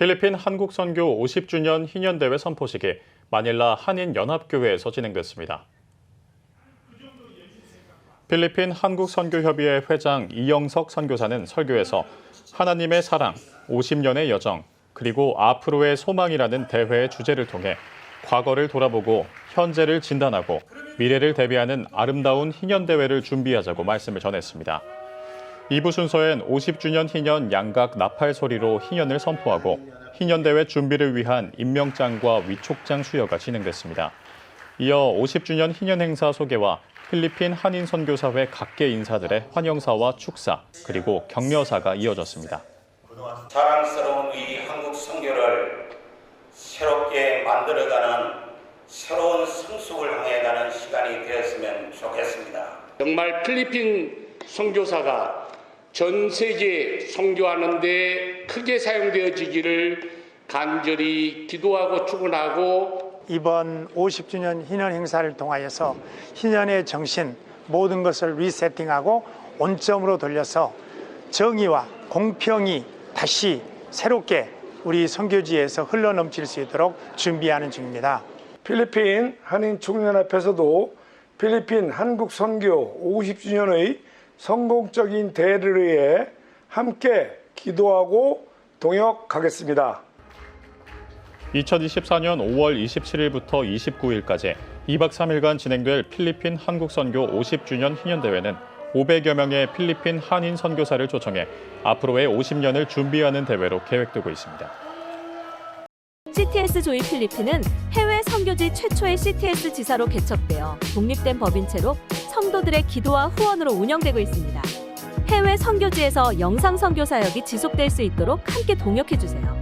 필리핀 한국 선교 50주년 희년대회 선포식이 마닐라 한인연합교회에서 진행됐습니다. 필리핀 한국선교협의회 회장 이영석 선교사는 설교에서 하나님의 사랑, 50년의 여정, 그리고 앞으로의 소망이라는 대회의 주제를 통해 과거를 돌아보고 현재를 진단하고 미래를 대비하는 아름다운 희년대회를 준비하자고 말씀을 전했습니다. 2부 순서엔 50주년 희년 양각 나팔 소리로 희년을 선포하고 희년대회 준비를 위한 임명장과 위촉장 수여가 진행됐습니다. 이어 50주년 희년 행사 소개와 필리핀 한인 선교사회 각계 인사들의 환영사와 축사 그리고 격려사가 이어졌습니다. 자랑스러운 이 한국 선교를 새롭게 만들어가는 새로운 성숙을 향해 가는 시간이 되었으면 좋겠습니다. 정말 필리핀 선교사가 전 세계 선교하는 데 크게 사용되어지기를 간절히 기도하고 축원하고 이번 50주년 희년 행사를 통하여서 희년의 정신 모든 것을 리세팅하고 원점으로 돌려서 정의와 공평이 다시 새롭게 우리 선교지에서 흘러넘칠 수 있도록 준비하는 중입니다. 필리핀 한인 총연합에서도 필리핀 한국 선교 50주년의 성공적인 대회를 위해 함께 기도하고 동역하겠습니다. 2024년 5월 27일부터 29일까지 2박 3일간 진행될 필리핀 한국 선교 50주년 희년 대회는 500여 명의 필리핀 한인 선교사를 초청해 앞으로의 50년을 준비하는 대회로 계획되고 있습니다. CTS 조이 필리핀은 해외 선교지 최초의 CTS 지사로 개척되어 독립된 법인체로 성도들의 기도와 후원으로 운영되고 있습니다. 해외 선교지에서 영상 선교 사역이 지속될 수 있도록 함께 동역해 주세요.